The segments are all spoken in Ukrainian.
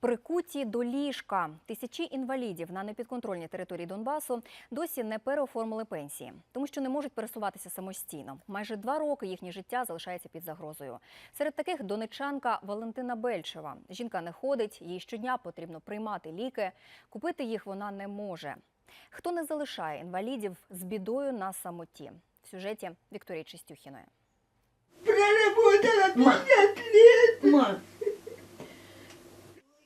Прикуті до ліжка тисячі інвалідів на непідконтрольній території Донбасу досі не переоформили пенсії, тому що не можуть пересуватися самостійно. Майже два роки їхнє життя залишається під загрозою. Серед таких донечанка Валентина Бельчева. Жінка не ходить, їй щодня потрібно приймати ліки. Купити їх вона не може. Хто не залишає інвалідів з бідою на самоті? В сюжеті Вікторії Чистюхіної. Проработала 50 лет.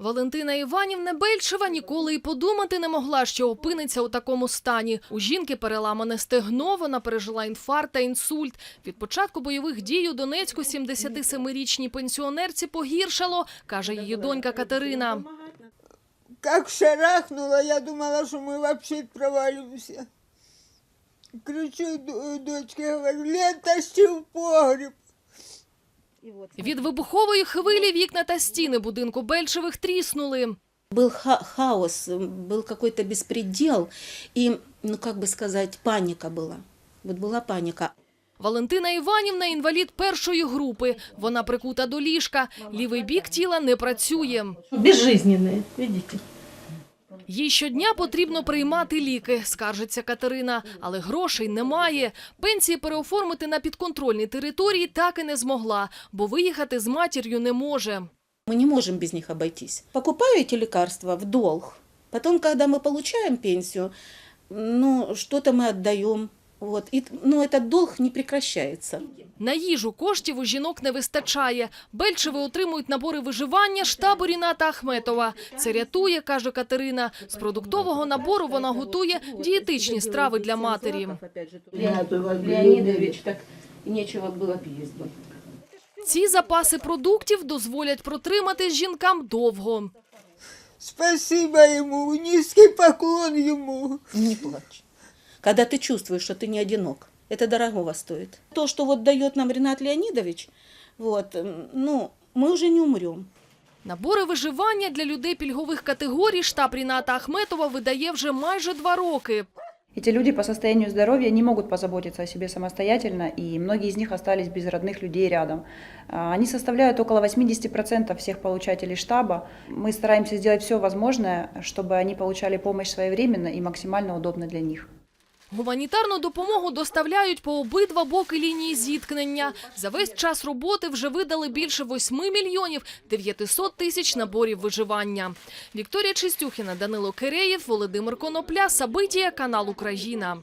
Валентина Іванівна Бельчева ніколи й подумати не могла, що опиниться у такому стані. У жінки переламане стегно, вона пережила інфаркт та інсульт. Від початку бойових дій у Донецьку 77-річній пенсіонерці погіршало, каже її донька Катерина. Как шарахнула, я думала, что мы вообще провалимся. Кричу д- дочке, говорю, Лен, тащи в погреб. Від вибухової хвилі вікна та стіни будинку Бельчевих тріснули. Был ха- хаос, был какой-то беспредел, и, ну как бы сказать, паника была. Вот была паника. Валентина Іванівна – інвалід першої групи. Вона прикута до ліжка. Лівий бік тіла не працює. Безжизненные, видите? Їй щодня потрібно приймати ліки, скаржиться Катерина, але грошей немає. Пенсії переоформити на підконтрольній території так і не змогла, бо виїхати з матір'ю не може. Мы не можем без них обойтись. Покупаю эти лекарства в долг. Потом, когда мы получаем пенсию, ну, что-то мы отдаем. Вот. И, но этот долг не прекращается. На їжу коштів у жінок не вистачає. Бельчеви отримують набори виживання штабу Ріната Ахметова. Це рятує, каже Катерина. З продуктового набору вона готує дієтичні страви для матері. Леонидович, так нечего было пить. Ці запаси продуктів дозволять протриматись жінкам довго. Спасибо ему, низкий поклон ему. Не плачь. Когда ты чувствуешь, что ты не одинок, это дорогого стоит. То, что вот дает нам Ренат Леонидович, вот, м, ну, мы уже не умрем. Набори виживання для людей пільгових категорій штаб Ріната Ахметова видає вже майже два роки. Эти люди по состоянию здоровья не могут позаботиться о себе самостоятельно, и многие из них остались без родных людей рядом. А, Они составляют около 80% всех получателей штаба. Мы стараемся сделать все возможное, чтобы они получали помощь своевременно и максимально удобно для них. Гуманітарну допомогу доставляють по обидва боки лінії зіткнення. За весь час роботи вже видали більше 8 мільйонів 900 тисяч наборів виживання. Вікторія Чистюхіна, Данило Киреєв, Володимир Конопля, Сабитія, канал Україна.